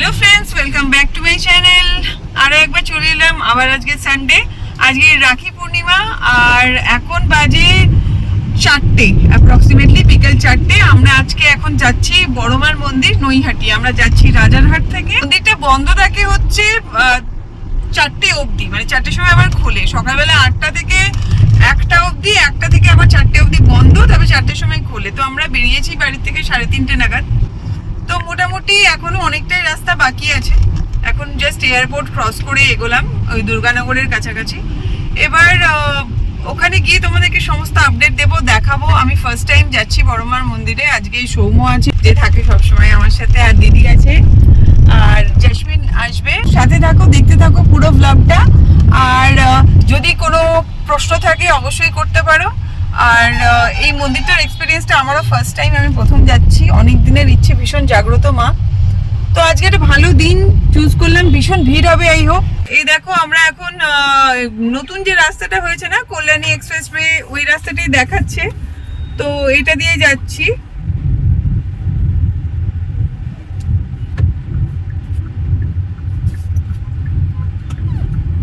Hello friends welcome back to my channel আরও একবার চলে এলাম, আবার আজকে সানডে আজকে রাখি পূর্ণিমা, আর এখন বাজে চারটে অ্যাপ্রক্সিমেটলি বিকেল চারটে। আমরা আজকে এখন যাচ্ছি বড়মার মন্দির, নৈহাটি। আমরা যাচ্ছি রাজারহাট থেকে। মন্দিরটা বন্ধ থাকে হচ্ছে চারটে অবধি মানে চারটের সময় আবার খোলে। সকালবেলা আটটা থেকে একটা অবধি, একটা থেকে আবার চারটে অবধি বন্ধ, তবে চারটের সময় খোলে। তো আমরা বেরিয়েছি বাড়ি থেকে সাড়ে তিনটে নাগাদ। তো মোটামুটি এখনও অনেকটাই রাস্তা বাকি আছে। এখন জাস্ট এয়ারপোর্ট ক্রস করে এগোলাম, ওই দুর্গানগরের কাছাকাছি। এবার ওখানে গিয়ে তোমাদেরকে সমস্ত আপডেট দেবো, দেখাবো। আমি ফার্স্ট টাইম যাচ্ছি বড়মার মন্দিরে, আজকে সৌম্য আছে, যে থাকে সবসময় আমার সাথে, আর দিদি আছে, আর জেসমিন আসবে। সাথে থাকো, দেখতে থাকো পুরো ব্লগটা আর যদি কোনো প্রশ্ন থাকে অবশ্যই করতে পারো। আর এই মন্দিরটার আমারও ফার্স্ট টাইম আমি প্রথম যাচ্ছি। অনেক দিনের ইচ্ছে, ভীষণ জাগ্রত মা। তো আজকে একটা ভালো দিন চুজ করলাম। ভীষণ ভিড় হবে আই হোক এই দেখো, আমরা এখন নতুন যে রাস্তাটা হয়েছে না, কল্যাণী এক্সপ্রেস এক্সপ্রেসওয়ে ওই রাস্তাটাই দেখাচ্ছে। তো এটা দিয়ে যাচ্ছি।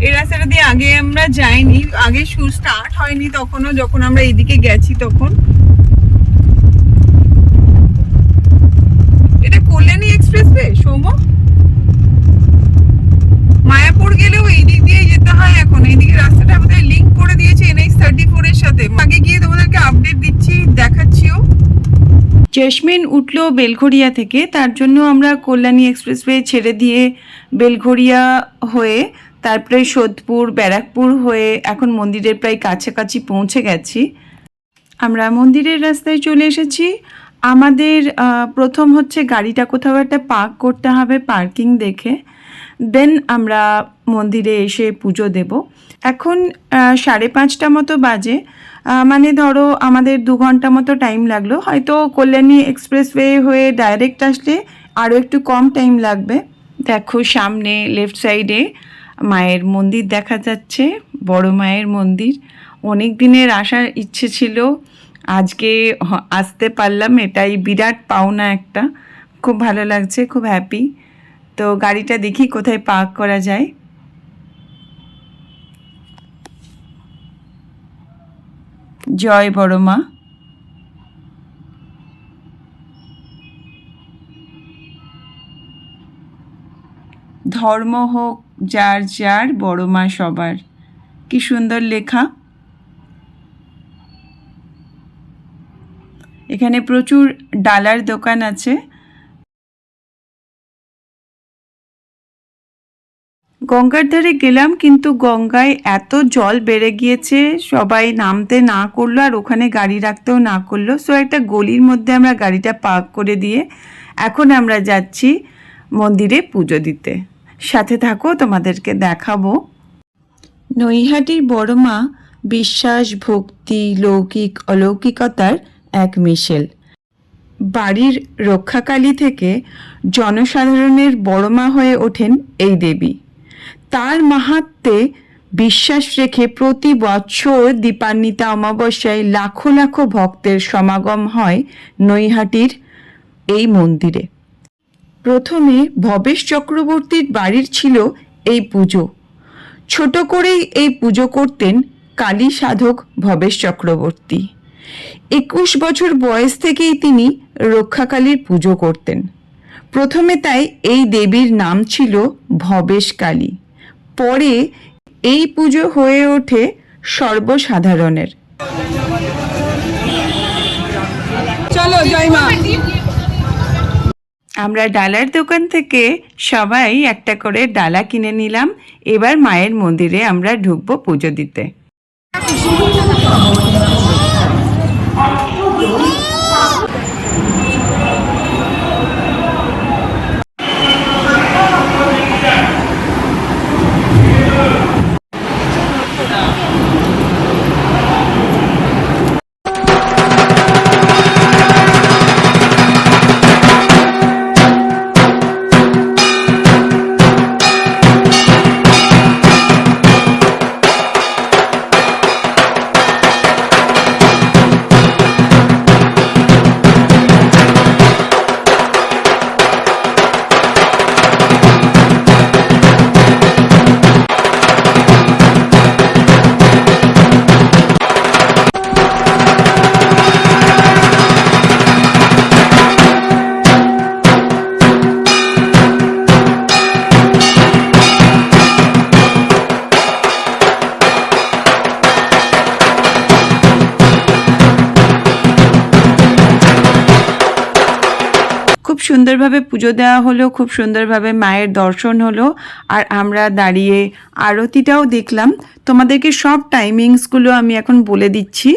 এই রাস্তাটা দিয়ে আগে আমরা যাইনি, আগে শুরু স্টার্ট হয়নি তখনও, যখন আমরা এদিকে গেছি তখন। এটা কল্যাণী এক্সপ্রেসওয়ে সৌম মায়াপুর গেলেও এই দিক দিয়ে যেতে হয় এখন। এইদিকে রাস্তাটা আমাদের লিংক করে দিয়েছে এনএইচ থার্টি ফোর এর সাথে। আগে গিয়ে তোমাদেরকে আপডেট দিচ্ছি, দেখাচ্ছিও। জেসমিন উঠল বেলঘরিয়া থেকে। তার জন্য আমরা কল্যাণী এক্সপ্রেসওয়ে ছেড়ে দিয়ে বেলঘরিয়া হয়ে, তারপরে সোদপুর, ব্যারাকপুর হয়ে এখন মন্দিরের প্রায় কাছাকাছি পৌঁছে গেছি। আমরা মন্দিরের রাস্তায় চলে এসেছি। আমাদের প্রথম হচ্ছে গাড়িটা কোথাও একটা পার্ক করতে হবে পার্কিং দেখে। দেন আমরা মন্দিরে এসে পুজো দেব। এখন সাড়ে পাঁচটা মতো বাজে। মানে ধরো আমাদের দু ঘণ্টা মতো টাইম লাগল। হয়তো কল্যাণী এক্সপ্রেসওয়ে হয়ে ডাইরেক্ট আসলে আরও একটু কম টাইম লাগবে। দেখো সামনে লেফট সাইডে মায়ের মন্দির দেখা যাচ্ছে, বড় মায়ের মন্দির। অনেক দিনের আসার ইচ্ছে ছিল। আজকে আসতে পারলাম, এটাই বিরাট পাওনা একটা। খুব ভালো লাগছে, খুব হ্যাপি তো গাড়িটা দেখি কোথায় পার্ক করা যায়। জয় বড় মা। ধর্ম হোক, যার যার, বড় মা সবার। কি সুন্দর লেখা। এখানে প্রচুর ডালার দোকান আছে। গঙ্গার ধারে গেলাম, কিন্তু গঙ্গায় এত জল বেড়ে গিয়েছে, সবাই নামতে না করল আর ওখানে গাড়ি রাখতেও না করল। সো একটা গলির মধ্যে আমরা গাড়িটা পার্ক করে দিয়ে এখন আমরা যাচ্ছি মন্দিরে পুজো দিতে। সাথে থাকো, তোমাদেরকে দেখাবো। নৈহাটির বড় মা বিশ্বাস, ভক্তি, লৌকিক, অলৌকিকতার এক মিশেল। বাড়ির রক্ষাকালী থেকে জনসাধারণের বড় মা হয়ে ওঠেন এই দেবী। তার মাহাত্মে বিশ্বাস রেখে প্রতি বছর দীপান্বিতা অমাবস্যায় লাখো লাখো ভক্তের সমাগম হয় নৈহাটির এই মন্দিরে। প্রথমে ভবেশ চক্রবর্তীর বাড়ির ছিল এই পুজো। ছোট করেই এই পুজো করতেন কালী সাধক ভবেশ চক্রবর্তী। একুশ বছর বয়স থেকেই তিনি রক্ষাকালীর পুজো করতেন। প্রথমে তাই এই দেবীর নাম ছিল ভবেশ কালী। পরে এই পুজো হয়ে ওঠে সর্বসাধারণের। চলো আমরা ডালার দোকান থেকে সবাই একটা করে ডালা কিনে নিলাম। এবার মায়ের মন্দিরে আমরা ঢুকবো পুজো দিতে। সুন্দরভাবে পুজো দেওয়া হলো, খুব সুন্দরভাবে মায়ের দর্শন হলো, আর আমরা দাঁড়িয়ে আরতিটাও দেখলাম। তোমাদেরকে সব টাইমিংসগুলো আমি এখন বলে দিচ্ছি।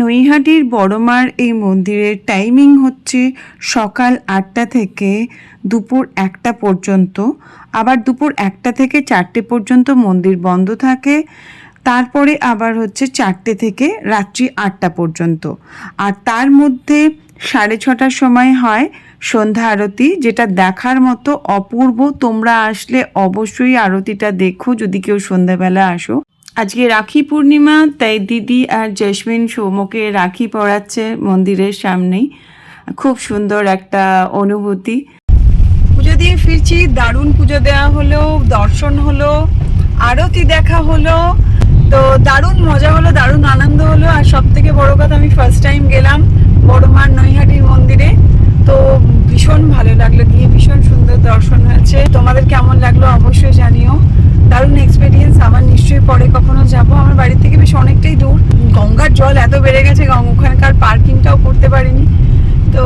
নৈহাটির বড়মার এই মন্দিরের টাইমিং হচ্ছে সকাল আটটা থেকে দুপুর একটা পর্যন্ত। আবার দুপুর একটা থেকে চারটে পর্যন্ত মন্দির বন্ধ থাকে। তারপরে আবার হচ্ছে চারটে থেকে রাত্রি আটটা পর্যন্ত। আর তার মধ্যে সাড়ে ছটার সময় হয় সন্ধ্যা আরতি, যেটা দেখার মতো অপূর্ব। তোমরা আসলে অবশ্যই আরতিটা দেখো যদি কেউ সন্ধ্যাবেলা আসো। আজকে রাখি পূর্ণিমা, তাই দিদি আর জেসমিন সৌমকে রাখি পরাচ্ছে মন্দিরের সামনেই। খুব সুন্দর একটা অনুভূতি। পুজো দিয়ে ফিরছি, দারুণ পুজো দেওয়া হলো, দর্শন হলো, আরতি দেখা হলো। তো দারুণ মজা হলো, দারুণ আনন্দ হলো আর সব থেকে বড় কথা আমি ফার্স্ট টাইম গেলাম বড়মার নৈহাটির মন্দিরে তো ভীষণ ভালো লাগল গিয়ে ভীষণ সুন্দর দর্শন হয়েছে তোমাদের কেমন লাগল অবশ্যই জানিও দারুণ এক্সপিরিয়েন্স আবার নিশ্চয়ই পরে কখনো যাব আমার বাড়ি থেকে বেশ অনেকটাই দূর। গঙ্গার জল এত বেড়ে গেছে ওখানকার পার্কিংটাও করতে পারিনি। তো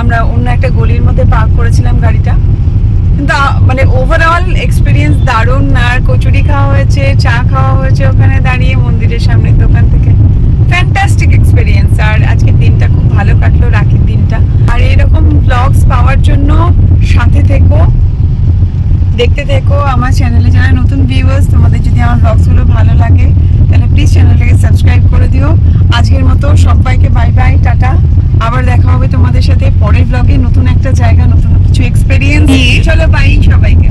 আমরা অন্য একটা গলির মধ্যে পার্ক করেছিলাম গাড়িটা। কিন্তু মানে ওভারঅল এক্সপিরিয়েন্স দারুণ। আর কচুরি খাওয়া হয়েছে, চা খাওয়া হয়েছে ওখানে দাঁড়িয়ে মন্দিরের সামনে দোকান থেকে। ফ্যান্টাস্টিক এক্সপিরিয়েন্স আর আজকের দিনটা খুব ভালো কাটলো, রাখির দিনটা। আর এরকম ব্লগস পাওয়ার জন্য সাথে থেকো, দেখতে থেকো। আমার চ্যানেলে যারা নতুন ভিউয়ার্স তোমাদের যদি আমার ব্লগসগুলো ভালো লাগে চ্যানেলটাকে সাবস্ক্রাইব করে দিও। আজকের মতো সবাইকে বাই বাই টাটা। আবার দেখা হবে তোমাদের সাথে পরের ব্লগে নতুন একটা জায়গা, নতুন কিছু এক্সপেরিয়েন্স চলো বাই সবাইকে।